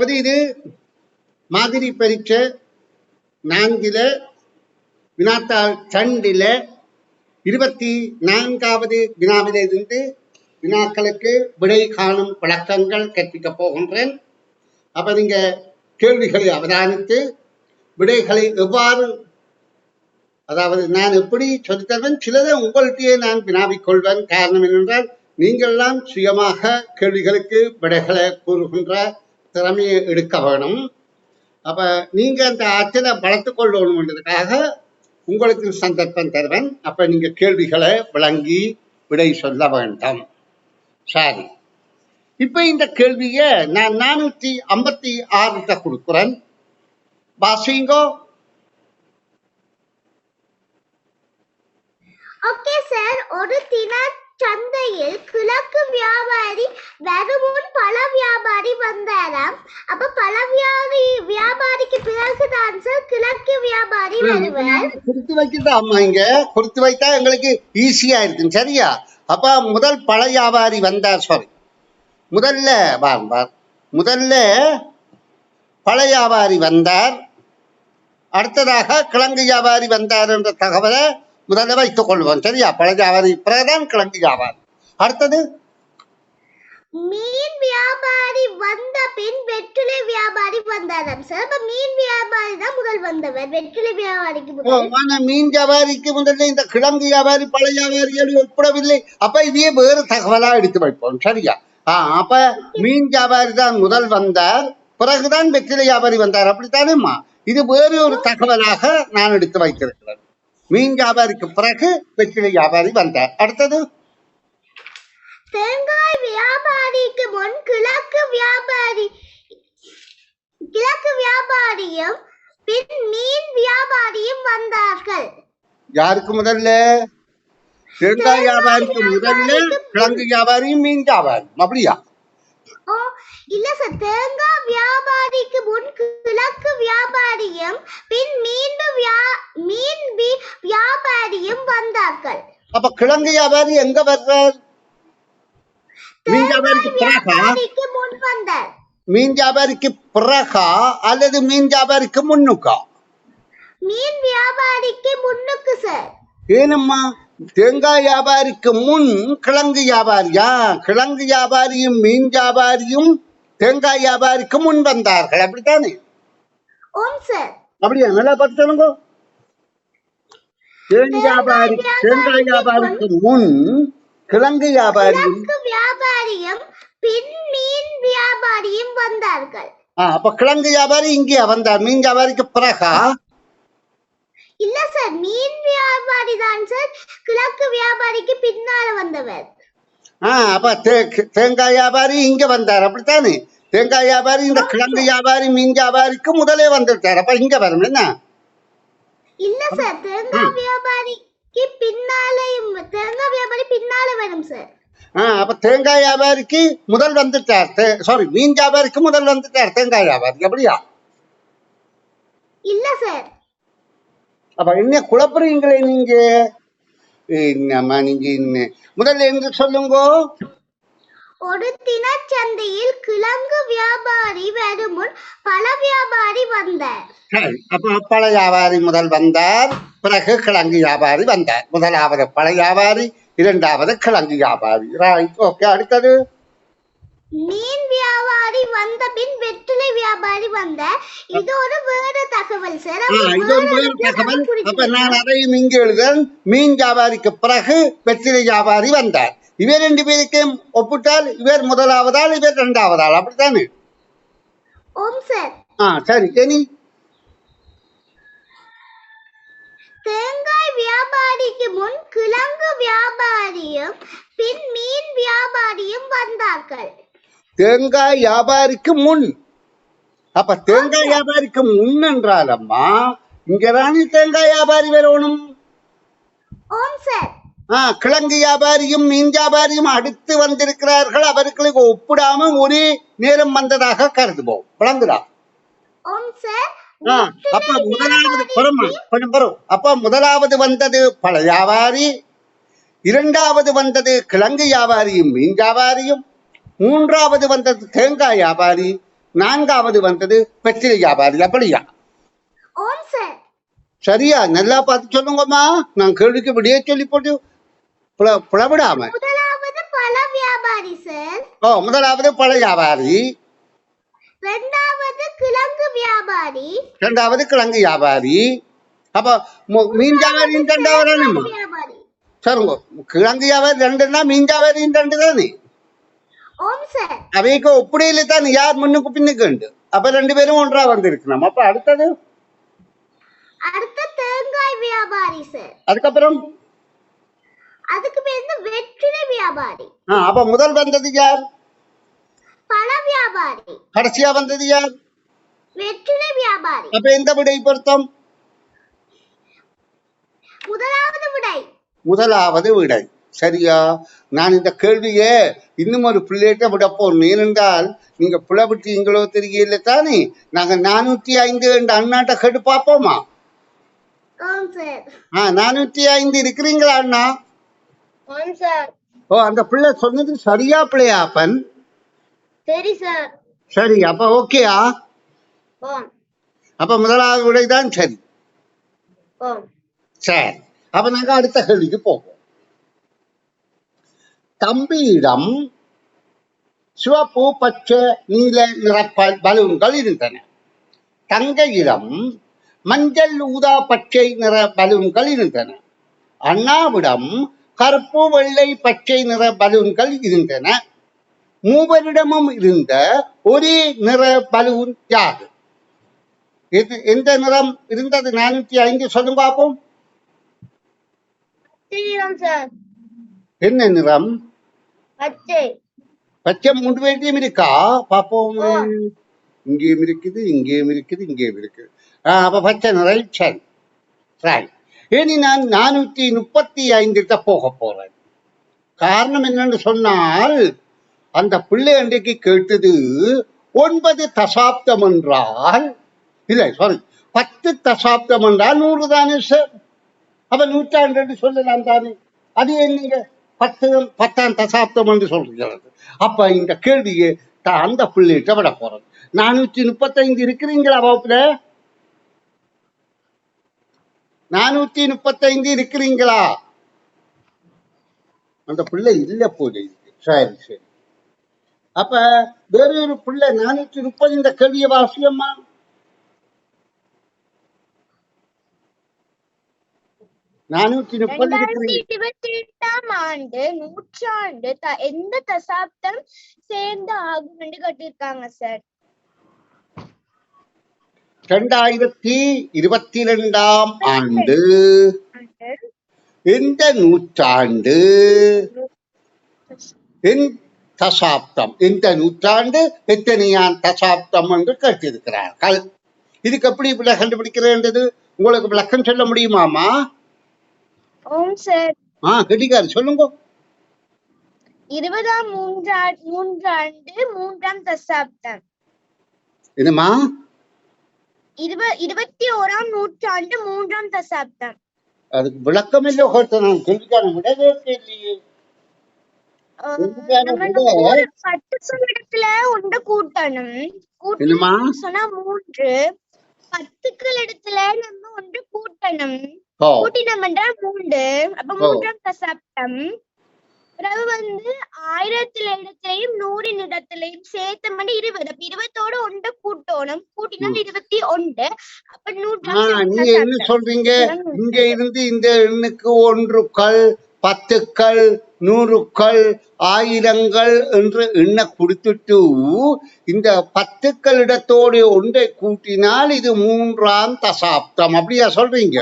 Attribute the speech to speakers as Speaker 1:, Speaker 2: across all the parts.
Speaker 1: அதாவது இது மாதிரி பரீட்சை நான்கில வினாத்தாள் சண்டில இருபத்தி நான்காவது வினாவிலிருந்து வினாக்களுக்கு விடை காணும் பழக்கங்கள் கற்பிக்க போகின்றேன். அப்ப நீங்க கேள்விகளை அவதானித்து விடைகளை எவ்வாறு அதாவது நான் எப்படி சொல்லித்தருவேன்? சிலதை உங்கள்கிட்டயே நான் வினாவிக் கொள்வேன். காரணம் என்னென்றால் நீங்கள்லாம் சுயமாக கேள்விகளுக்கு விடைகளை கூறுகின்ற திறமையை எடுக்க வேணும். அப்ப நீங்க அந்த ஆற்றலை வளர்த்து கொள்ளணுன்றதுக்காக உங்களுக்கு சந்தர்ப்பம் தருவேன். அப்ப நீங்க கேள்விகளை விளங்கி விடை சொல்ல வேண்டும். சரி. இப்ப இந்த கேள்விய நான் நானூற்றி ஐம்பத்தி ஆறுல கொடுக்குறேன். வாசிங்கோ
Speaker 2: ஓகே சார் ஒரு தினம் சந்தையில் கிழக்கு வியாபாரி வருமுன் பழ வியாபாரி வந்தாராம். அப்ப பழ வியாபாரி வியாபாரிக்கு பிறகுதான் சார் கிழக்கு வியாபாரி வருவார்.
Speaker 1: குறித்து வைக்கிறதா? அம்மா இங்க குறித்து வைத்தா எங்களுக்கு ஈஸியா இருக்கும். சரியா? அப்ப முதல் பழ வியாபாரி வந்தார் சாரி முதல்ல பார் முதல்ல பழ வியாபாரி வந்தார். அடுத்ததாக கிழங்கு வியாபாரி வந்தார் என்ற தகவலை முதல்ல வைத்துக் கொள்வோம். சரியா பழ வியாபாரி பிறகுதான் கிழங்கு வியாபாரி அடுத்தது?
Speaker 2: மீன் வியாபாரி வந்த பின் வெற்றிலை வியாபாரி வந்தாராம் சார். அப்ப மீன் வியாபாரி தான் முதல் வந்தவர். வெற்றிலை வியாபாரிக்கு முதல்.
Speaker 1: மீன் வியாபாரிக்கு முதல்ல இந்த கிழங்கு வியாபாரி பழ வியாபாரிகள் ஒப்பிடவில்லை. அப்ப இதையே வேறு தகவலா எடுத்து வைப்போம். சரியா? ஆ அப்ப மீன் வியாபாரி தான் முதல் வந்தார். பிறகுதான் வெற்றிலை வியாபாரி வந்தார். அப்படித்தானேம்மா? இது வேறு ஒரு தகவலாக நான் எடுத்து வைத்திருக்கிறேன். மீன் வியாபாரிக்கு பிறகு வெற்றிலை வியாபாரி வந்தார். அடுத்தது?
Speaker 2: தேங்காய் வியாபாரிக்கு முன் கிழக்கு வியாபாரி கிழக்கு வியாபாரியும் பின் மீன் வியாபாரியும் வந்தார்கள்.
Speaker 1: யாருக்கு முதல்ல? தேங்காய் வியாபாரிக்கு முதல்ல கிழங்கு வியாபாரியும் மீன் வியாபாரியும். அப்படியா?
Speaker 2: இல்ல சார் தேங்காய் வியாபாரிக்கு முன் கிழக்கு வியாபாரியும் பின் மீன் மீன் வியாபாரியும் வந்தார்கள்.
Speaker 1: அப்ப கிழங்கு வியாபாரி எங்க வர்றார்? மீன் வியாபாரிக்கு பிறகா?
Speaker 2: வியாபாரிக்கு முன் வந்தார்.
Speaker 1: மீன் வியாபாரிக்கு பிறகா அல்லது மீன் வியாபாரிக்கு முன்னுக்கா?
Speaker 2: மீன் வியாபாரிக்கு முன்னுக்கு சார்
Speaker 1: ஏனம்மா? தேங்காய் வியாபாரிக்கு முன் கிழங்கு வியாபாரியா? கிழங்கு வியாபாரியும் மீன் வியாபாரியும் தேங்காய் வியாபாரிக்கு முன் வந்தார்கள். அப்படித்தானே? அப்படியா? நல்லா பார்த்து சொல்லுங்க. தேங்காய் வியாபாரி தேங்காய் வியாபாரிக்கு முன் கிழங்கு வியாபாரியும்
Speaker 2: வியாபாரியும் பின் மீன் வியாபாரியும் வந்தார்கள்.
Speaker 1: ஆ, அப்ப கிழங்கு வியாபாரி இங்கே வந்தார். மீன் வியாபாரிக்கு பிறகா?
Speaker 2: இல்ல சார் மீன் வியாபாரி தான் சார். கிழக்கு வியாபாரிக்கு பின்னால வந்தவர்.
Speaker 1: ஆ அப்ப தேங்காய் வியாபாரி இங்க வந்தார். அப்படித்தானே? தேங்காய் வியாபாரி இந்த கிழங்கு வியாபாரி மீன் வியாபாரிக்கு முதலே வந்துட்டார் அப்ப இங்க வரும் என்ன?
Speaker 2: இல்ல சார் தேங்காய் வியாபாரிக்கு பின்னாலையும் தேங்காய் வியாபாரி பின்னால வரும் சார்.
Speaker 1: ஆ அப்ப தேங்காய் வியாபாரிக்கு முதல் வந்துட்டார். சாரி மீன் வியாபாரிக்கு முதல் வந்துட்டார் தேங்காய் வியாபாரி. அப்படியா?
Speaker 2: இல்ல சார்.
Speaker 1: அப்ப என்ன குழப்பறீங்களே நீங்க? என்ன முதல்ல என்று சொல்லுங்க
Speaker 2: ஒரு தினச்சந்தையில் கிழங்கு வியாபாரி வரும் முன் பழ வியாபாரி வந்தார்
Speaker 1: அப்ப பழ வியாபாரி முதல் வந்தார் பிறகு கிழங்கு வியாபாரி வந்தார் முதலாவது பழ வியாபாரி இரண்டாவது கிழங்கு வியாபாரி ஓகே அடுத்தது
Speaker 2: மீன் வியாபாரி வந்த பின் வெற்றிலை வியாபாரி வந்தார் இது ஒரு வேற தகவல் சார்
Speaker 1: இது ஒரு வேறு தகவல். அப்ப நான் அதையும் இங்க எழுதுறேன் மீன் வியாபாரிக்கு பிறகு வெற்றிலை வியாபாரி வந்தார். இவர் ரெண்டு பேருக்கும் ஒப்பிட்டால் இவர் முதலாவதால் இவர் இரண்டாவதால். அப்படித்தானே?
Speaker 2: ஓம் சார்
Speaker 1: ஆ சரி இனி.
Speaker 2: தேங்காய் வியாபாரிக்கு முன் கிழங்கு வியாபாரியும் பின் மீன் வியாபாரியும் வந்தார்கள்.
Speaker 1: தேங்காய் வியாபாரிக்கு முன். அப்ப தேங்காய் வியாபாரிக்கு முன் என்றாலம்மா இங்கதானே தேங்காய் வியாபாரி வரணும்? கிழங்கு வியாபாரியும் மீன் வியாபாரியும் அடுத்து வந்திருக்கிறார்கள். அவர்களுக்கு ஒப்பிடாம ஒரே நேரம் வந்ததாக கருதுவோம். விளங்குதா? அப்ப முதலாவது கொஞ்சம் அப்ப முதலாவது வந்தது பழ வியாபாரி இரண்டாவது வந்தது கிழங்கு வியாபாரியும் மீன் வியாபாரியும் மூன்றாவது வந்தது தேங்காய் வியாபாரி நான்காவது வந்தது வெற்றிலை வியாபாரி. அப்படியா? சரியா? நல்லா பார்த்து சொல்லுங்கம்மா. நான் கேள்விக்கு விடிய சொல்லி போட்டு புல- புலவிடாம ஓ முதலாவது பழ வியாபாரி.
Speaker 2: ரெண்டாவது கிழங்கு வியாபாரி.
Speaker 1: ரெண்டாவது கிழங்கு வியாபாரி. அப்ப மு- மீன் வியாபாரியும் ரெண்டாவது சரிங்க கிழங்கு வியாபாரி ரெண்டுன்னா மீன் வியாபாரியும் ரெண்டு தானே? அவைக்கு ஒப்படையில தான் யார் முன்னுக்கு பின்னுக்கு அப்ப ரெண்டு பேரும் ஒன்றா வந்திருக்கணும் அப்ப அடுத்தது
Speaker 2: அடுத்த தேங்காய் வியாபாரி சார்
Speaker 1: அதுக்கப்புறம்
Speaker 2: அதுக்கு பேர் வெற்றிலை வியாபாரி
Speaker 1: அப்ப முதல் வந்தது யார்
Speaker 2: பழ வியாபாரி
Speaker 1: கடைசியா வந்தது யார்
Speaker 2: வெற்றிலை வியாபாரி
Speaker 1: அப்ப எந்த விடை பொருத்தம்
Speaker 2: முதலாவது விடை
Speaker 1: முதலாவது விடை சரியா? நான் இந்த கேள்வியை இன்னும் ஒரு பிள்ளைகிட்ட விட போறேன். ஏனென்றால் நீங்க பிளவிட்டீங்களோ தெரியல தானே? நாங்க நானூத்தி ஐந்து என்ற அண்ணாட்ட கேட்டு பார்ப்போமா? ஆ நானூத்தி ஐந்து இருக்கிறீங்களா அண்ணா? ஓ அந்த பிள்ளை சொன்னது சரியா பிள்ளையா அப்பன்
Speaker 2: சரி சார்
Speaker 1: சரி அப்ப ஓகேயா அப்ப முதலாவது விடை தான் சரி. சரி. அப்ப நாங்க அடுத்த கேள்விக்கு போவோம். தம்பியிடம் சிவப்பு பச்சை நீல நிற பலூன்கள் இருந்தன. தங்கையிடம் மஞ்சள் ஊதா பச்சை நிற பலூன்கள் இருந்தன. அண்ணாவிடம் கருப்பு வெள்ளை பச்சை நிற பலூன்கள் இருந்தன. மூவரிடமும் இருந்த ஒரே நிற பலூன் யாது? எது எந்த நிறம் இருந்தது? நானூத்தி ஐந்து சொல்லுங்க பார்ப்போம். என்ன நிறம்?
Speaker 2: பச்சை.
Speaker 1: மூன்று பேர்த்தையும் இருக்கா? பாப்போம். இங்கேயும் இருக்குது இங்கேயும் இருக்குது இங்கேயும் இருக்குது. ஆ, அப்ப பச்சை நிறம் சரி. ரைட் இனி நான் நானூத்தி முப்பத்தி ஐந்துகிட்ட போக போறேன். காரணம் என்னன்னு சொன்னால் அந்த பிள்ளை அன்றைக்கு கேட்டது ஒன்பது தசாப்தம் என்றால் இல்லை சாரி பத்து தசாப்தம் என்றால் நூறு தானே சார் அப்ப நூற்றாண்டு சொல்லலாம் தானே. அது என்னங்க பத்து பத்தாம் தசாப்தம் என்று சொல்கிறது. அப்ப இந்த கேள்வியை அந்த பிள்ளைகிட்ட விட போறது. நானூத்தி முப்பத்தைந்து இருக்கிறீங்களா வகுப்புல? நானூத்தி முப்பத்தைந்து இருக்கிறீங்களா? அந்த பிள்ளை இல்ல போது சரி சரி. அப்ப வேறொரு பிள்ளை நானூத்தி முப்பது இந்த கேள்வியை வாசியம்மா. நானூத்தி முப்பது
Speaker 3: இருபத்தி எட்டாம் ஆண்டு நூற்றாண்டு எந்த தசாப்தம் சேர்ந்து ஆகும்னு கட்டியிருக்காங்க சார்
Speaker 1: ரெண்டாயிரத்தி இருபத்தி ரெண்டாம் ஆண்டு. எந்த நூற்றாண்டு? என் தசாப்தம். எந்த நூற்றாண்டு? எத்தனையாம் தசாப்தம் என்று கேட்டிருக்கிறார்கள். இதுக்கு எப்படி இப்படி கண்டுபிடிக்கிறேன்றது உங்களுக்கு விளக்கம் சொல்ல முடியுமாமா
Speaker 3: ஓம் சார்.
Speaker 1: ஆ கெட்டிக்காரு சொல்லுங்க.
Speaker 3: இருபதாம் மூன்றா மூன்றாண்டு மூன்றாம் தசாப்தம்.
Speaker 1: என்னம்மா?
Speaker 3: இருப இருபத்தி ஓராம் நூற்றாண்டு மூன்றாம் தசாப்தம்.
Speaker 1: அதுக்கு விளக்கம் இல்லை ஒருத்தர் நான் கேள்விக்கான விடவே இல்லையே
Speaker 3: பத்து இடத்துல ஒன்று கூட்டணும்? கூட்டணும் சொன்னா மூன்று. பத்துக்கள் இடத்துல நம்ம ஒன்று கூட்டணும். கூட்டினம் என்றால் மூன்று. அப்ப. மூன்றாம் தசாப்தம் பிறகு வந்து ஆயிரத்துல இடத்திலையும் நூறின் இடத்திலையும் சேர்த்த மாதிரி இருபது. அப்ப இருபத்தோட ஒன்று கூட்டணும். கூட்டினால் இருபத்தி ஒன்று. அப்ப நூற்றாம்
Speaker 1: நீங்க என்ன. சொல்றீங்க? இங்க இருந்து இந்த எண்ணுக்கு ஒன்றுக்கள் பத்துக்கள் நூறுக்கள் ஆயிரங்கள் என்று எண்ண கொடுத்துட்டு இந்த பத்துக்கள் இடத்தோடு ஒன்றை கூட்டினால் இது மூன்றாம் தசாப்தம். அப்படியா சொல்றீங்க?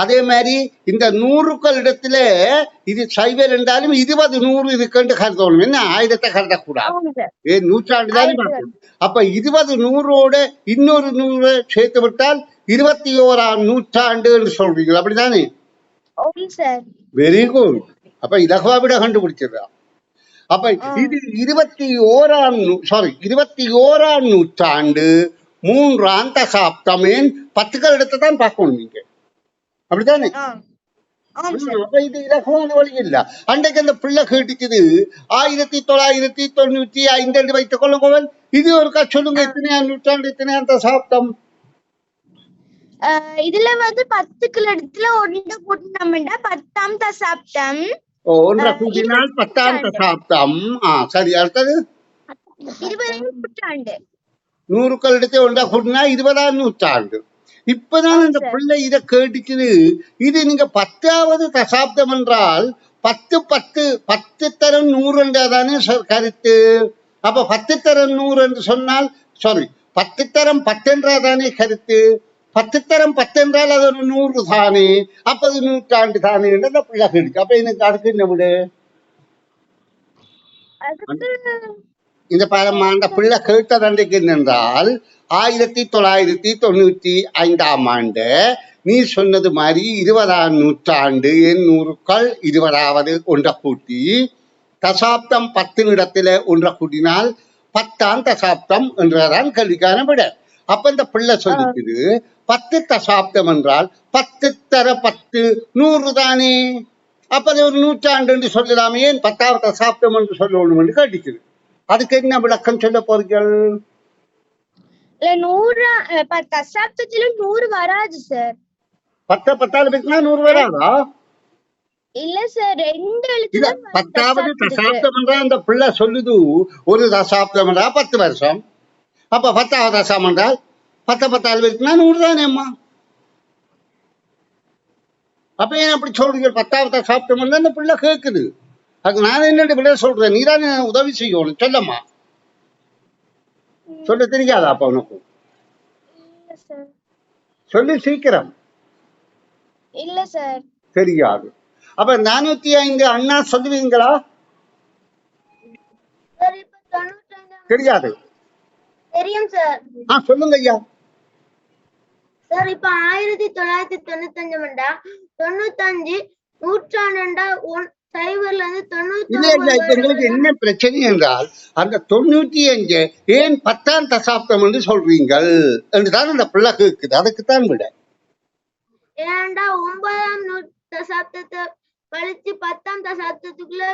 Speaker 1: அதே மாதிரி இந்த நூறுக்கள் இடத்துல இது சைவர் என்றாலும் இருபது நூறு இருக்குன்னு கருதணும். என்ன? ஆயிரத்தை கருதக்கூடாது. ஏ நூற்றாண்டு தானே அப்ப இருபது நூறோட இன்னொரு நூறு சேர்த்து விட்டால் இருபத்தி ஓராம் நூற்றாண்டு என்று சொல்றீங்க அப்படிதானே? வெரி குட் அப்ப இலகுவா விட கண்டுபிடிச்சிடலாம் அப்ப. இது இருபத்தி ஓராம் சாரி இருபத்தி ஓராம் நூற்றாண்டு மூன்றாம் தசாப்தம் ஏன் பத்துக்கள் இடத்தை தான் பார்க்கணும் நீங்க. அப்படித்தானே? இது இலகுவான வழி இல்ல. அன்றைக்கு அந்த பிள்ளை கேட்டுச்சுது ஆயிரத்தி தொள்ளாயிரத்தி தொண்ணூத்தி ஐந்து வைத்துக் கொள்ளுங்க இது ஒருக்கா சொல்லுங்க எத்தனையாம் நூற்றாண்டு எத்தனையாம் தசாப்தம்
Speaker 3: அஹ் இதுல வந்து பத்துக்குள்ள இடத்துல ஒன்று கூட்டினோம்னா பத்தாம் தசாப்தம்
Speaker 1: ஒன்றை கூட்டினால் பத்தாம் தசாப்தம் சரி அடுத்தது?
Speaker 3: இருபதாம் நூற்றாண்டு
Speaker 1: நூறுக்கள் எடுத்து ஒன்றா கூட்டினா இருபதாம் நூற்றாண்டு இப்பதான் இந்த பிள்ளை இத கேட்டுச்சுது இது நீங்க பத்தாவது தசாப்தம் என்றால் பத்து பத்து பத்து தரம் நூறு என்றாதானே கருத்து அப்ப பத்து தரம் நூறு என்று சொன்னால் சாரி பத்து தரம் பத்தென்றாதானே கருத்து பத்து தரம் பத்தென்றால் அது ஒரு நூறு தானே அப்ப அது நூற்றாண்டு தானே பிள்ளை கேட்டுச்சு அப்ப எனக்கு அடுத்து என்ன விடு இந்த பாரம்மா அந்த பிள்ளை கேட்டது அன்றைக்கு ஆயிரத்தி தொள்ளாயிரத்தி தொண்ணூத்தி ஐந்தாம் ஆண்டு நீ சொன்னது மாதிரி இருபதாம் நூற்றாண்டு எண்ணூறுக்கள் இருபதாவது ஒன்றை கூட்டி தசாப்தம் பத்து இடத்துல ஒன்றை கூட்டினால் பத்தாம் தசாப்தம் என்றதான் கல்விக்கான விட. அப்ப இந்த பிள்ளை சொல்லிக்குது பத்து தசாப்தம் என்றால் பத்து தர பத்து நூறு தானே? அப்ப அது ஒரு நூற்றாண்டு என்று சொல்லலாமே ஏன் பத்தாவது தசாப்தம் என்று சொல்லணும் என்று கேட்டுக்குது. அதுக்கு என்ன விளக்கம் சொல்ல போறீர்கள்?
Speaker 3: இல்ல நூறு தசாப்தத்துல நூறு வராது சார்.
Speaker 1: பத்த பத்தாவது பேசினா நூறு வராதா?
Speaker 3: இல்ல சார் ரெண்டு எழுத்து
Speaker 1: பத்தாவது
Speaker 3: தசாப்தத்துக்கு.
Speaker 1: தசாப்தம் என்றா அந்த பிள்ளை சொல்லுது ஒரு தசாப்தம் என்றா பத்து வருஷம். அப்ப பத்தாவது தசாம் என்றால் பத்த பத்தாவது பேசினா நூறு தானே அம்மா? அப்ப ஏன் அப்படி சொல்றீங்க பத்தாவது தசாப்தம் அந்த பிள்ளை கேக்குது. அதுக்கு நான் என்னடி விட சொல்றேன்? நீ தானே உதவி செய்யணும். சொல்லம்மா. சொல்ல தெரியாதா அப்ப உனக்கு? சொல்லு சீக்கிரம்.
Speaker 3: இல்ல சார்.
Speaker 1: தெரியாது. அப்ப நானூத்தி ஐந்து அண்ணா சொல்லுவீங்களா? தெரியாது.
Speaker 2: தெரியும் சார்.
Speaker 1: ஆ சொல்லுங்க ஐயா.
Speaker 2: சார் இப்ப ஆயிரத்தி தொள்ளாயிரத்தி தொண்ணூத்தஞ்சு மண்டா தொண்ணூத்தஞ்சு நூற்றாண்டுண்டா
Speaker 1: எங்களுக்கு என்ன பிரச்சனை என்றால் அந்த தொண்ணூத்தி அஞ்சு ஏன் பத்தாம் தசாப்தம் என்று சொல்றீங்கள்? என்றுதான் அந்த பிள்ளை கேக்குது அதுக்குத்தான் விட.
Speaker 2: ஏன்டா ஒன்பதாம் தசாப்தத்தை கழிச்சு பத்தாம் தசாப்தத்துக்குள்ள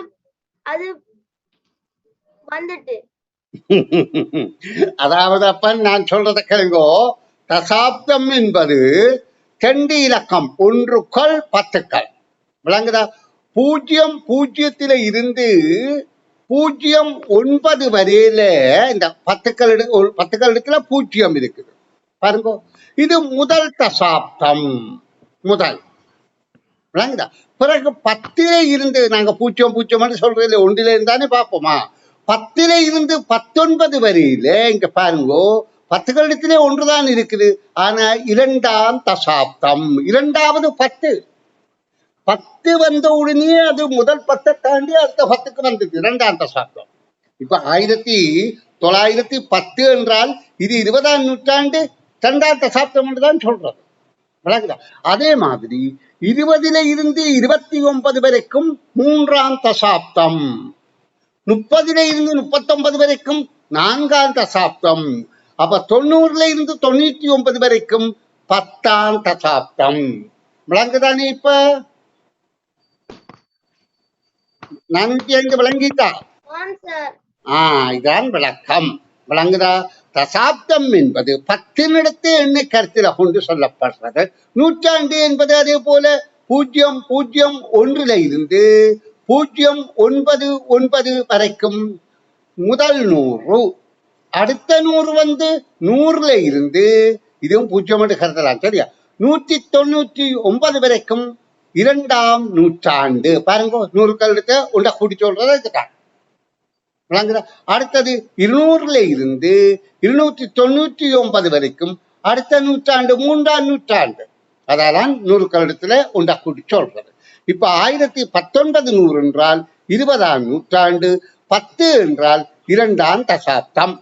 Speaker 2: அது வந்துட்டு?
Speaker 1: அதாவது அப்ப நான் சொல்றத கேளுங்கோ. தசாப்தம் என்பது ரெண்டு இலக்கம். ஒன்றுக்கள் பத்துக்கள் விளங்குதா? பூஜ்ஜியம் பூஜ்ஜியத்தில இருந்து பூஜ்ஜியம் ஒன்பது வரையில இந்த பத்துக்கள் எடு- ஒரு பத்துக்கள் இடத்துல பூஜ்ஜியம் இருக்குது. பாருங்க இது முதல் தசாப்தம். முதல். விளங்குதா? பிறகு பத்தில இருந்து நாங்க பூஜ்ஜியம் பூஜ்ஜியம் சொல்றதுல ஒன்றில இருந்தானே பார்ப்போமா? பத்தில இருந்து பத்தொன்பது வரையில இங்க பாருங்கோ பத்து கழுத்திலே ஒன்றுதான் இருக்குது. ஆனா இரண்டாம் தசாப்தம். இரண்டாவது பத்து. பத்து வந்த உடனே அது முதல் பத்தை தாண்டி அடுத்த பத்துக்கு வந்தது. இரண்டாம் தசாப்தம். இப்ப ஆயிரத்தி தொள்ளாயிரத்தி பத்து என்றால் இது இருபதாம் நூற்றாண்டு இரண்டாம் தசாப்தம் என்று தான் சொல்றது விளக்குதா அதே மாதிரி இருபதுல இருந்து இருபத்தி ஒன்பது வரைக்கும் மூன்றாம் தசாப்தம். முப்பதுல இருந்து முப்பத்தொன்பது வரைக்கும் நான்காம் தசாப்தம். அப்ப தொண்ணூறுல இருந்து தொண்ணூத்தி ஒன்பது வரைக்கும் பத்தாம் தசாப்தம். விளங்குதானே இப்ப? நானூத்தி ஐந்து விளங்கிட்டா? ஆ இதான் விளக்கம். விளங்குதா? தசாப்தம் என்பது பத்தினிடத்து எண்ணை கருத்தில கொண்டு சொல்லப்படுறது. நூற்றாண்டு என்பது அதே போல பூஜ்ஜியம் பூஜ்ஜியம் ஒன்றுல இருந்து பூஜ்ஜியம் ஒன்பது ஒன்பது வரைக்கும் முதல் நூறு அடுத்த நூறு வந்து நூறுல இருந்து இதுவும் பூஜ்ஜியம் என்று கருதலாம் சரியா? நூத்தி தொண்ணூத்தி ஒன்பது வரைக்கும் இரண்டாம் நூற்றாண்டு. பாருங்க நூறு கழுத்த உண்ட கூட்டி சொல்றதை இதுதான் விளங்குதா? அடுத்தது இருநூறுல இருந்து இருநூத்தி தொண்ணூத்தி ஒன்பது வரைக்கும் அடுத்த நூற்றாண்டு மூன்றாம் நூற்றாண்டு. அதான் நூறு கருடத்துல உண்டா கூட்டி சொல்றது. இப்ப ஆயிரத்தி பத்தொன்பது நூறு என்றால் இருபதாம் நூற்றாண்டு பத்து என்றால் இரண்டாம் தசாப்தம்.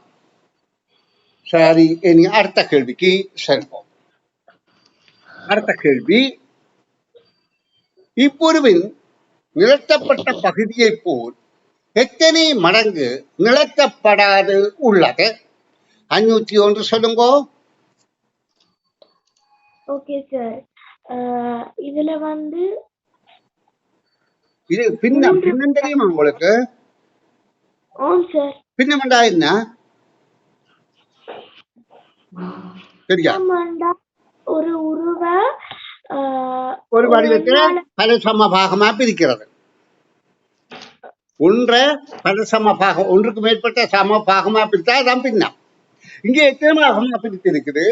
Speaker 1: சரி இனி அடுத்த கேள்விக்கு செல்வோம். அடுத்த கேள்வி இப்புருவின் நிலத்தப்பட்ட பகுதியைப் போல் எத்தனை மடங்கு நிலத்தப்படாது உள்ளது? அஞ்சூத்தி ஒன்று சொல்லுங்கோ.
Speaker 2: ஓகே சார் இதுல வந்து
Speaker 1: இது பின்னம் பின்னம் தெரியுமா உங்களுக்கு?
Speaker 2: சார்
Speaker 1: பின்னம்டா என்ன? சரியா
Speaker 2: ஒரு உருவ
Speaker 1: ஒரு வடிவத்துல பல சம பாகமா பிரிக்கிறது. ஒன்றை பல சம பாகம் ஒன்றுக்கு மேற்பட்ட சம பாகமா பிரித்தா அதான் பின்னம். இங்க எத்தனை பாகமா பிரித்து இருக்குது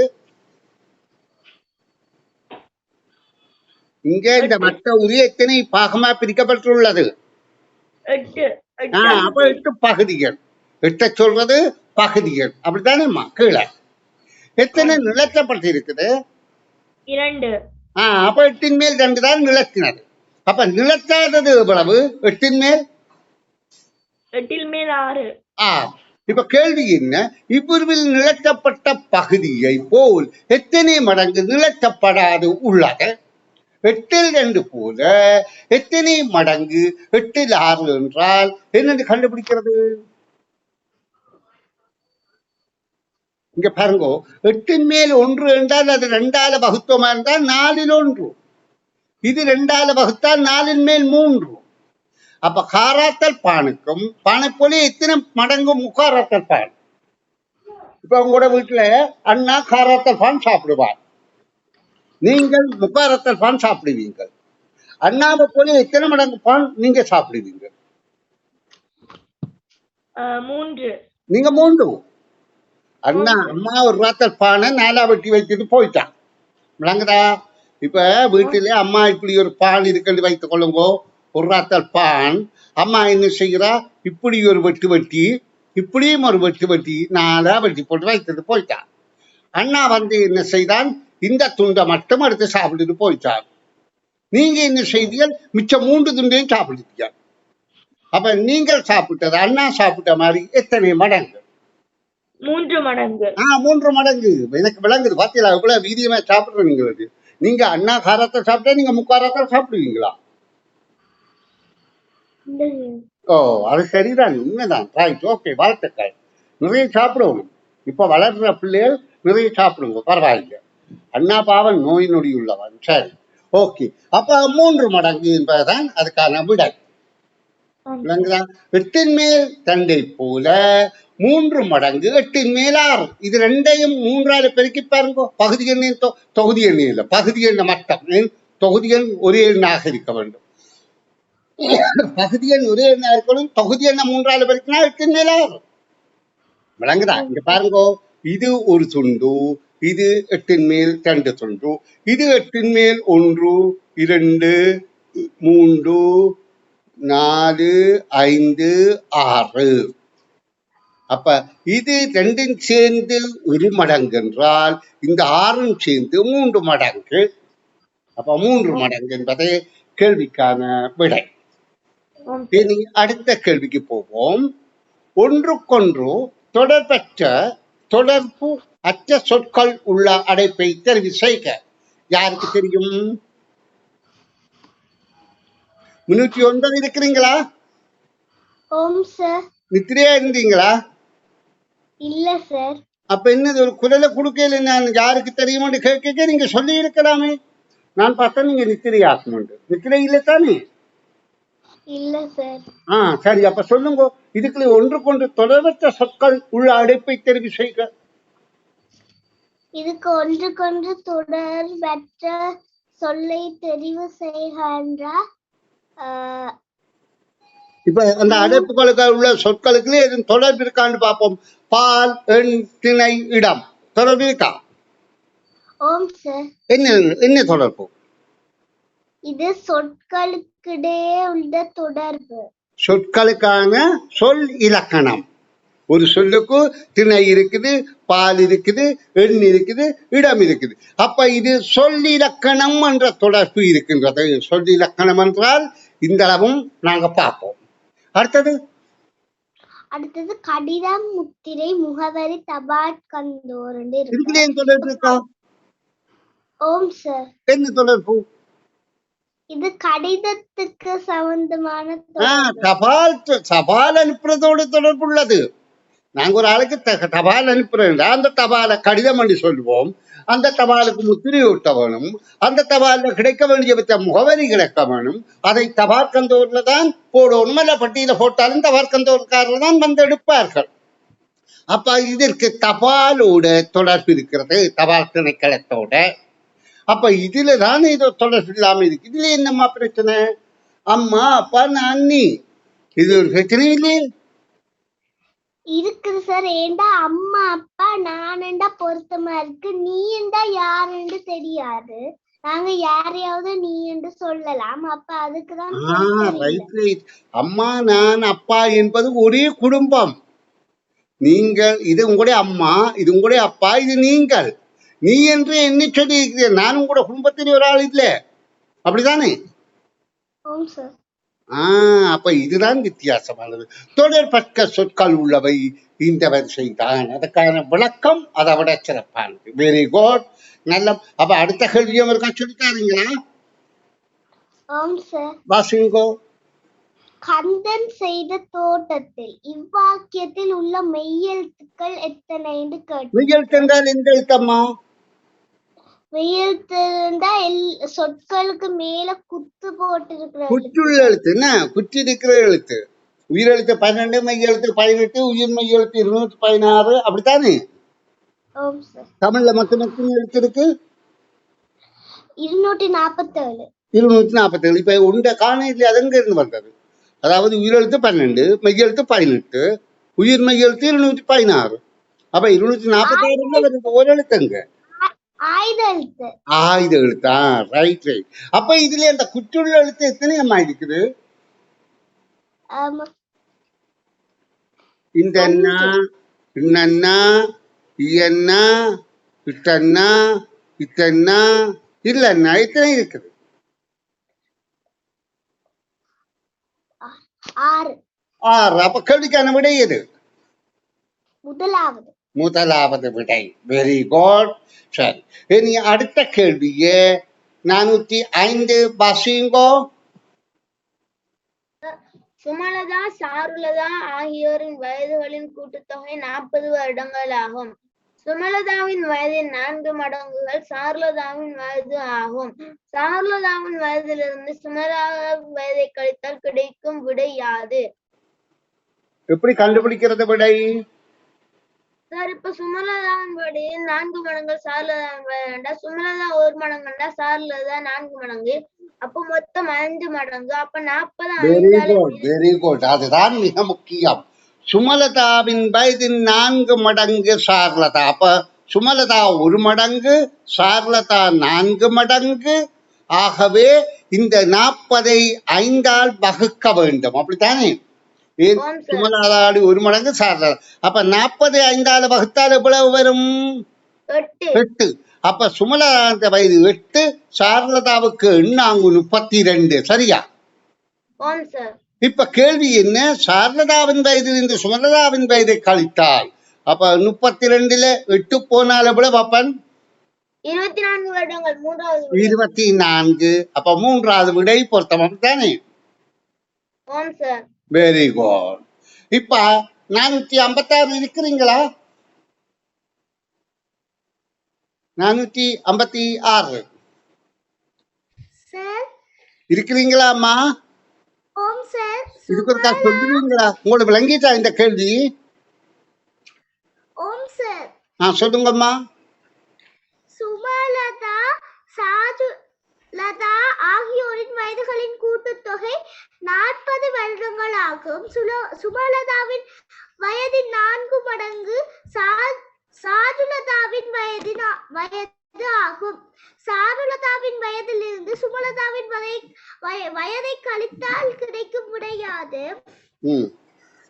Speaker 1: இங்க இந்த மற்ற உரி எத்தனை பாகமா பிரிக்கப்பட்டுள்ளது? அப்ப எட்டு பகுதிகள். எட்ட சொல்றது பகுதிகள். அப்படித்தானேம்மா? கீழே. எத்தனை நிலத்தப்பட்டு இருக்குது
Speaker 2: இரண்டு.
Speaker 1: அப்ப எட்டின் மேல் ரெண்டு தான் நிலத்தினது அப்ப நிலத்தாதது எவ்வளவு? எட்டின் மேல்?
Speaker 2: எட்டில் மேல் ஆறு.
Speaker 1: ஆ இப்ப கேள்வி என்ன? இவ்வுருவில் நிலத்தப்பட்ட பகுதியை போல் எத்தனை மடங்கு நிலத்தப்படாது உள்ளது எட்டில் ரெண்டு போல எத்தனை மடங்கு? எட்டில் ஆறு என்றால் என்னென்று கண்டுபிடிக்கிறது? இங்க பாருங்க எட்டின் மேல் ஒன்று என்றால் அது ரெண்டால வகுத்தோமா இருந்தால் நாலில் ஒன்று. இது ரெண்டால வகுத்தால் நாலின் மேல் மூன்று. அப்ப காராத்தல் பானுக்கும் பானை போல எத்தனை மடங்கு முக்காராத்தல் பான்? இப்ப உங்களோட வீட்டுல அண்ணா காராத்தல் பான் சாப்பிடுவார். நீங்கள் முக்காரத்தல் பான் சாப்பிடுவீங்க அண்ணாவை போல எத்தனை மடங்கு பான் நீங்க சாப்பிடுவீங்க
Speaker 2: மூன்று.
Speaker 1: நீங்க மூன்று. அண்ணா அம்மா ஒரு ராத்தல் பானை நாலா வெட்டி வச்சுட்டு போயிட்டான். விளங்குதா? இப்ப வீட்டிலே அம்மா இப்படி ஒரு பான் இருக்குன்னு வைத்துக் கொள்ளுங்கோ. ஒரு ராத்தல் பான். அம்மா என்ன செய்கிறா? இப்படி ஒரு வெட்டு வெட்டி இப்படியும் ஒரு வெட்டு வெட்டி நாலா வெட்டி போட்டு வைத்துட்டு போயிட்டான். அண்ணா வந்து என்ன செய்தான்? இந்த துண்டை மட்டும் எடுத்து சாப்பிட்டுட்டு போயிட்டான். நீங்க என்ன செய்தீர்கள்? மிச்சம் மூன்று துண்டையும் சாப்பிடுறீங்க அப்ப நீங்கள் சாப்பிட்டது அண்ணா சாப்பிட்ட மாதிரி எத்தனை மடங்கு?
Speaker 2: மூன்று மடங்கு.
Speaker 1: ஆ மூன்று மடங்கு. எனக்கு விளங்குது. பாத்தீங்களா? இவ்வளவு வீதியமா சாப்பிடுற நீங்களுக்கு நீங்க அண்ணா காரத்தை சாப்பிட்டா நீங்க முக்காரத்தை சாப்பிடுவீங்களா? ஓ அது சரிதான். உண்மைதான். ரைட் ஓகே வாழ்த்துக்கள். நிறைய சாப்பிடணும் இப்ப வளர்ற பிள்ளைகள் நிறைய சாப்பிடுங்க. பரவாயில்லை. அண்ணா பாவன் நோய் நொடி உள்ளவன். சரி. ஓகே அப்ப மூன்று மடங்கு என்பதுதான் அதுக்கான விடை. எட்டின் மேல் தண்டை போல மூன்று மடங்கு எட்டின் மேல் ஆறு. இது ரெண்டையும் மூன்றாறு பெருக்கி பாருங்க. பகுதி எண்ணின் தொ- தொகுதி எண்ணி இல்லை. பகுதி எண்ண மட்டம். தொகுதி எண் ஒரே எண்ணாக இருக்க வேண்டும். பகுதி எண் ஒரே எண்ணா இருக்கணும். தொகுதி எண்ண மூன்றாறு பெருக்கினா எட்டின் மேல் ஆறு. விளங்குதா? இங்க பாருங்க. இது ஒரு துண்டு இது எட்டின் மேல் ரெண்டு துண்டு இது எட்டின் மேல் ஒன்று இரண்டு மூன்று நாலு ஐந்து ஆறு. அப்ப இது ரெண்டும் சேர்ந்து ஒரு மடங்கு என்றால் இந்த ஆறும் சேர்ந்து மூன்று மடங்கு. அப்ப மூன்று மடங்கு என்பதே கேள்விக்கான விடை. இனி அடுத்த கேள்விக்கு போவோம். ஒன்றுக்கொன்று தொடர்பற்ற தொடர்பு அற்ற சொற்கள் உள்ள அடைப்பை தெரிவு செய்க. யாருக்கு தெரியும்? முன்னூற்றி ஒன்பது இருக்கிறீங்களா?
Speaker 2: ஓம் சார்.
Speaker 1: நித்திரையா இருந்தீங்களா?
Speaker 2: இல்ல சார்.
Speaker 1: அப்ப என்னது ஒரு குரலை கொடுக்கல நான் யாருக்கு தெரியுமான்னு கேட்க நீங்க சொல்லி இருக்கலாமே. நான் பார்த்தா நீங்க நித்திரையாக்குமுண்டு நித்திரை இல்லை தானே?
Speaker 2: இல்ல சார்.
Speaker 1: ஆ சரி அப்ப சொல்லுங்க. இதுக்குள்ள ஒன்றுக்கொன்று தொடர்பற்ற சொற்கள் உள்ள அடைப்பை தெரிவு செய்க.
Speaker 2: இதுக்கு ஒன்றுக்கொன்று தொடர்பற்ற சொல்லை தெரிவு செய்கின்ற
Speaker 1: இப்ப அந்த அடைப்புகளுக்கு உள்ள சொற்களுக்கு எதுவும் தொடர்பு இருக்கான்னு பார்ப்போம். பால் எண் திணை இடம். தொடர்பு இருக்கா? என்ன என்ன தொடர்பு?
Speaker 2: இது சொற்களுக்கிடையே உள்ள தொடர்பு.
Speaker 1: சொற்களுக்கான சொல் இலக்கணம். ஒரு சொல்லுக்கு திணை இருக்குது பால் இருக்குது எண் இருக்குது இடம் இருக்குது. அப்ப இது சொல் இலக்கணம் என்ற தொடர்பு இருக்கின்றது. சொல் இலக்கணம் என்றால் இந்த அளவும் நாங்க பார்ப்போம். அடுத்தது?
Speaker 2: அடுத்தது கடிதம் முத்திரை முகவரி தபால் கந்தோர்
Speaker 1: தொடர்பு இருக்கா?
Speaker 2: ஓம் சார்.
Speaker 1: என்ன தொடர்பு?
Speaker 2: இது கடிதத்துக்கு சம்பந்தமான
Speaker 1: தபால் தபால் அனுப்புறதோடு தொடர்பு நாங்கள் நாங்க ஒரு ஆளுக்கு த- தபால் அனுப்புறேன்டா அந்த தபாலை கடிதம் பண்ணி சொல்லுவோம் அந்த தபாலுக்கு முத்திரை ஒட்ட வேணும். அந்த தபாலில் கிடைக்க வேண்டிய பற்ற முகவரி கிடைக்க வேணும். அதை தபார்கந்தோர்ல தான் போடணும். அல்ல பட்டியல போட்டாலும் தபார்கந்தோர்காரர் தான் வந்து எடுப்பார்கள். அப்ப இதற்கு தபாலோட தொடர்பு இருக்கிறது. தபால் திணைக்களத்தோட. அப்ப இதுல தான் ஏதோ தொடர்பு இல்லாம இருக்கு. இதுல என்னம்மா பிரச்சனை? அம்மா அப்பா நான் அண்ணி இது ஒரு பிரச்சனை இல்லையே.
Speaker 2: இருக்குது சார். ஏண்டா அம்மா அப்பா நானண்டா பொருத்தமா இருக்கு. நீ என்றா யாருன்னு தெரியாது. நாங்க யாரையாவது நீ என்று சொல்லலாம். அப்ப அதுக்குதான்
Speaker 1: அம்மா நான் அப்பா என்பது ஒரே குடும்பம். நீங்கள் இது உங்களுடைய அம்மா இது உங்களுடைய அப்பா இது நீங்கள். நீ என்று எண்ணி சொல்லி இருக்கிறேன் நான் உங்களோட குடும்பத்தில் ஒரு ஆள் இல்லை. அப்படிதானே
Speaker 2: ஆம் சார்
Speaker 1: ஆ அப்ப இதுதான் வித்தியாசமானது தொடர்பற்ற சொற்கள் உள்ளவை. இந்த வரிசை தான் அதுக்கான விளக்கம் அதை விட சிறப்பானது. வெரி குட் நல்ல அப்ப அடுத்த கேள்வியும் இருக்கா? சொல்லித்தாருங்களா வாசிங்கோ
Speaker 2: கந்தன் செய்த தோட்டத்தில் இவ்வாக்கியத்தில் உள்ள மெய்யெழுத்துக்கள் கேட்டு
Speaker 1: மெய்யல் தந்தால் எந்த எழுத்தம்மா?
Speaker 2: மெய்யெழுத்துண்டா எல் சொற்களுக்கு மேல குத்து போட்டிருக்கிற
Speaker 1: குற்றுள்ள எழுத்து. என்ன? குற்றி இருக்கிற எழுத்து. உயிரெழுத்து பன்னெண்டு மெய்யெழுத்து பதினெட்டு உயிர் மெய்யெழுத்து இருநூத்தி பதினாறு அப்படித்தானே? தமிழ்ல மட்டும் எத்தனை எழுத்து இருக்கு?
Speaker 2: இருநூற்றி நாப்பத்தேழு.
Speaker 1: இருநூத்தி நாற்பத்தேழு இப்ப உண்ட காணையில் அது எங்க இருந்து வந்தது? அதாவது உயிரெழுத்து பன்னெண்டு மெய்யெழுத்து பதினெட்டு உயிர் மெய்யெழுத்து இருநூத்தி பதினாறு. அப்ப இருநூத்தி நாற்பத்தாறுல வருது ஒரு எழுத்துங்க
Speaker 2: ஆயுத எழுத்து.
Speaker 1: ரைட் ரைட் அப்ப இதுல அந்த குற்றுள்ள எழுத்து எத்தனை அம்மா இருக்குது? இந்த அண்ணா இன்னண்ணா இயண்ணா இட்டண்ணா இத்தண்ணா இல்லண்ணா இத்தனை இருக்குது?
Speaker 2: ஆறு.
Speaker 1: ஆறு. அப்ப கேள்விக்கான விடை எது?
Speaker 2: முதலாவது.
Speaker 1: முதலாவது விடை வெரி குட் சரி. இனி அடுத்த கேள்வியே. நானூத்தி ஐந்து பசிங்கோ.
Speaker 3: சுமலதா சாருலதா ஆகியோரின் வயதுகளின் கூட்டுத்தொகை நாற்பது வருடங்கள் ஆகும் சுமலதாவின் வயதின் நான்கு மடங்குகள் சாருலதாவின் வயது ஆகும். சாருலதாவின் வயதிலிருந்து சுமலதா வயதை கழித்தால் கிடைக்கும் விடை யாது?
Speaker 1: எப்படி கண்டுபிடிக்கிறது விடை?
Speaker 3: சார் இப்ப சுமலதாவின் படி நான்கு மடங்கு வயதுண்டா சுமலதா ஒரு மடங்குண்டா சாருலதா நான்கு மடங்கு. அப்ப மொத்தம் ஐந்து மடங்கு. அப்ப நாற்பது
Speaker 1: வெரி குட் வெரி குட் அதுதான் மிக முக்கியம். சுமலதாவின் வயதின் நான்கு மடங்கு சார்லதா. அப்ப சுமலதா ஒரு மடங்கு சார்லதா நான்கு மடங்கு. ஆகவே இந்த நாற்பதை ஐந்தால் வகுக்க வேண்டும். அப்படித்தானே? சுமலதாடி ஒரு மடங்கு சார்லதா அப்ப நாற்பது ஐந்தால வகுத்தால் எவ்வளவு வரும்?
Speaker 3: எட்டு.
Speaker 1: அப்ப சுமலதா வயது எட்டு சாரலதாவுக்கு எண்ணாங்கு முப்பத்தி ரெண்டு சரியா இப்ப கேள்வி என்ன? சாரலதாவின் வயதிலிருந்து சுமலதாவின் வயதை கழித்தால் அப்ப முப்பத்தி ரெண்டுல எட்டு போனால விட பாப்பன்
Speaker 3: இருபத்தி நான்கு வருடங்கள் மூன்றாவது விடை.
Speaker 1: இருபத்தி நான்கு. அப்ப மூன்றாவது விடை பொருத்தம் தானே? வெரி குட் இப்ப நானூத்தி ஐம்பத்தாறு இருக்கிறீங்களா? நானூத்தி ஐம்பத்தி ஆறு இருக்கிறீங்களா அம்மா
Speaker 2: ஓம் சார்
Speaker 1: இதுக்கு ஒருக்கா சொல்லுவீங்களா உங்களுக்கு விளங்கிட்டா இந்த கேள்வி?
Speaker 2: ஓம் சார்
Speaker 1: ஆ சொல்லுங்கம்மா.
Speaker 2: சுமலதா சாது லதா ஆகியோரின் வயதுகளின் கூட்டுத்தொகை நாற்பது வருடங்கள் ஆகும் சுல- சுமலதாவின் வயதின் நான்கு மடங்கு சாதுலதாவின் வயதின் வயது ஆகும். சாருலதாவின் வயதிலிருந்து சுமலதாவின் வய வய- வயதை கழித்தால் கிடைக்கும் விடையாது
Speaker 1: ம்.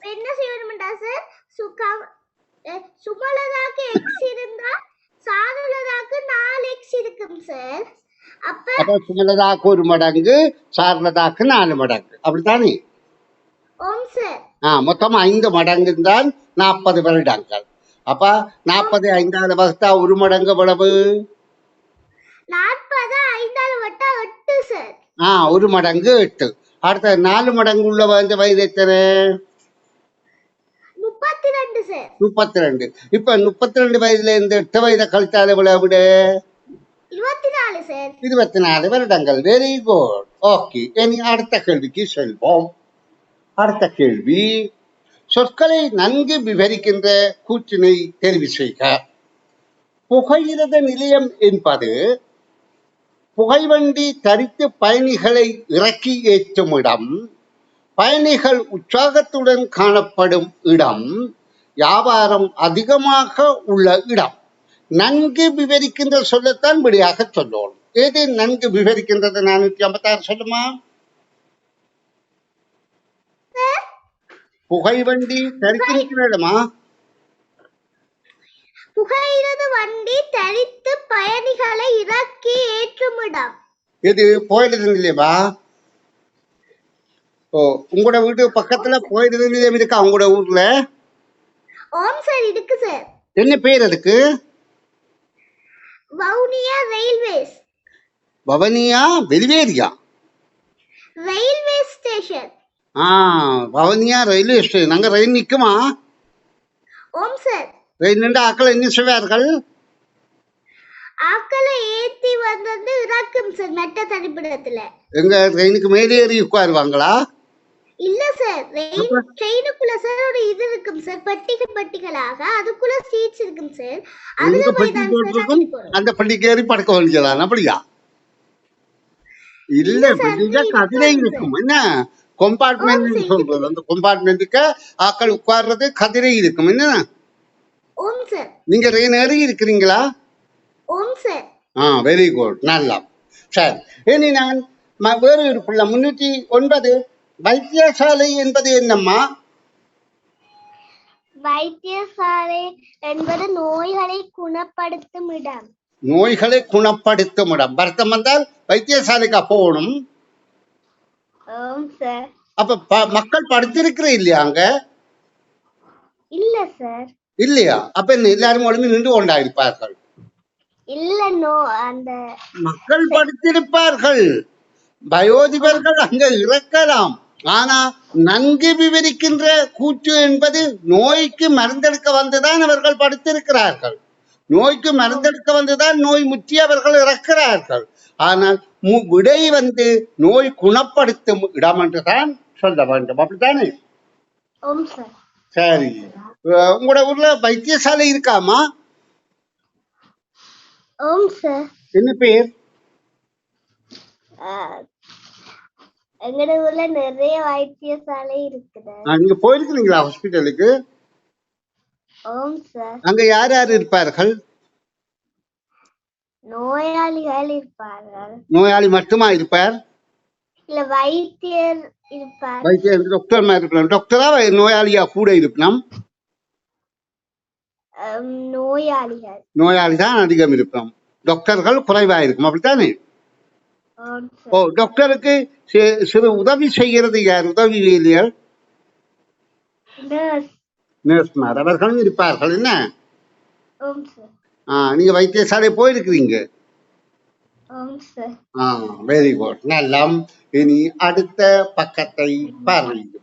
Speaker 2: என்ன செய்யணும்டா சார் சுமலதாக்கு எக்ஸ் இருந்தா சாருலதாக்கு நாலு எக்ஸ் இருக்கும் சார் அப்ப
Speaker 1: சுமலதாக்கு ஒரு மடங்கு சாரலதாக்கு நாலு மடங்கு. அப்படித்தானே? ஆ மொத்தம் ஐந்து மடங்கு தான் நாற்பது வருடங்கள். அப்ப நாற்பது ஐந்தாவது வகுத்தா ஒரு மடங்கு எவ்வளவு? ஆ ஒரு மடங்கு எட்டு. அடுத்த நாலு மடங்கு உள்ள வந்து வயது எத்தனை?
Speaker 2: முப்பத்தி ரெண்டு
Speaker 1: இப்ப முப்பத்தி ரெண்டு வயதுல இருந்து எட்டு வயதை கழித்தால் விட?
Speaker 2: இருபத்தி நாலு
Speaker 1: வருடங்கள். வெரி குட் ஓகே இனி அடுத்த கேள்விக்கு செல்வோம். அடுத்த கேள்வி. சொற்களை நன்கு விவரிக்கின்ற கூற்றினை தெரிவு செய்க. புகையிரத நிலையம் என்பது புகைவண்டி தரித்து பயணிகளை இறக்கி ஏற்றும் இடம் பயணிகள் உற்சாகத்துடன் காணப்படும் இடம் வியாபாரம் அதிகமாக உள்ள இடம். நன்கு விவரிக்கின்ற சொல்லத்தான் விடையாக சொல்லணும் எது நன்கு விவரிக்கின்றது நானூற்றி ஐம்பத்தாறு சொல்லுமா? புகைவண்டி தரித்திருக்கிற இடமா?
Speaker 2: புகையிரத வண்டி தரித்து பயணிகளை இறக்கி ஏற்றும் இடம்
Speaker 1: எது? போயிடுது இல்லையவா ஓ உங்களோட வீட்டு பக்கத்துல போயிடுது நிலையம் இருக்கா? உங்களோட ஊர்ல?
Speaker 2: ஓம் சார் இருக்கு சார்.
Speaker 1: என்ன பேர் அதுக்கு?
Speaker 2: வவுனியா ரயில்வேஸ்
Speaker 1: பவனியா வெளிவேரியா?
Speaker 2: ரயில்வே ஸ்டேஷன்
Speaker 1: ஆ பவனியா ரயில்வே ஸ்டேஷன் அங்க ரயில் நிக்குமா?
Speaker 2: ஓம் சார்.
Speaker 1: ரயில் நின்று ஆக்கள் என்ன செய்வார்கள்?
Speaker 2: ஆக்களை ஏத்தி வந்தது இறக்கும் சார் மெட்ட தனிப்பிடத்துல
Speaker 1: எங்க ட்ரெயினுக்கு மேலே ஏறி உட்காருவாங்களா?
Speaker 2: இல்ல சார் ட்ரெயினுக்குள்ள சார் ஒரு இது இருக்கும் சார் பெட்டிகள் பெட்டிகளாக அதுக்குள்ள சீட்ஸ் இருக்கும் சார். அதுல போய் தான் சார்
Speaker 1: அந்த பள்ளிக்கு ஏறி படுக்க வேண்டியதான் அப்படியா? இல்ல கதிரை
Speaker 2: இருக்கும்.
Speaker 1: என்ன? கம்பார்ட்மெண்ட் சொல்றது. அந்த கம்பார்ட்மெண்ட்டுக்கு ஆக்கள் உட்கார்றது கதிரை இருக்கும். என்ன?
Speaker 2: ஓம் சார்.
Speaker 1: நீங்க ட்ரெயின் ஏறி இருக்கிறீங்களா?
Speaker 2: ஓம் சார்.
Speaker 1: ஆ வெரி குட் நல்லா. சரி இனி நான் வேறு ஒரு புள்ள முன்னூற்றி ஒன்பது. வைத்தியசாலை என்பது என்னம்மா?
Speaker 2: வைத்தியசாலை என்பது நோய்களை குணப்படுத்தும் இடம்.
Speaker 1: நோய்களை குணப்படுத்தும் இடம். வருத்தம் வந்தால் வைத்தியசாலைக்கு போகணும்? அப்ப மக்கள் படுத்திருக்கிற இல்லையா அங்க?
Speaker 2: இல்ல சார்
Speaker 1: இல்லையா? அப்ப எல்லாரும் ஒழுங்கு நின்று கொண்டாயிருப்பார்கள்
Speaker 2: இல்ல நோ அந்த
Speaker 1: மக்கள் படுத்திருப்பார்கள். வயோதிபர்கள் அங்க இறக்கலாம் ஆனா நன்கு விவரிக்கின்ற கூற்று என்பது நோய்க்கு மருந்தெடுக்க வந்துதான் அவர்கள் படுத்திருக்கிறார்கள். நோய்க்கு மருந்தெடுக்க வந்துதான் நோய் முற்றி அவர்கள் இறக்கிறார்கள். ஆனால் விடை வந்து நோய் குணப்படுத்தும் இடம் என்றுதான் சொல்ல வேண்டும். அப்படித்தானே?
Speaker 2: சார்.
Speaker 1: உங்களோட ஊர்ல வைத்தியசாலை இருக்காமா? என்ன பேர்?
Speaker 2: எங்கட ஊர்ல நிறைய வைத்தியசாலை இருக்குது.
Speaker 1: நீங்க போயிருக்கிறீங்களா ஹாஸ்பிட்டலுக்கு?
Speaker 2: ஓம் சார்.
Speaker 1: அங்க யார் யார் இருப்பார்கள்?
Speaker 2: நோயாளிகள் இருப்பார்கள்.
Speaker 1: நோயாளி மட்டுமா இருப்பார்?
Speaker 2: இல்ல வைத்தியர் இருப்பார்.
Speaker 1: வைத்தியர் டாக்டர் இருக்கலாம். டாக்டரா நோயாளியா கூட இருக்கலாம்.
Speaker 2: அம், நோயாளிகள்.
Speaker 1: நோயாளி தான் அதிகம் இருக்கலாம் டாக்டர்கள் குறைவா இருக்கும். அப்படித்தானே? ஓ டாக்டருக்கு சிறு உதவி செய்கிறது யார்? உதவி வேலையர்?
Speaker 2: நர்ஸ்
Speaker 1: நர்ஸ்மார் அவர்களும் இருப்பார்கள். என்ன? ஆ நீங்க வைத்தியசாலை போயிருக்கிறீங்க? ஆ வெரி குட் நல்லம் இனி அடுத்த பக்கத்தை பாருங்கள்.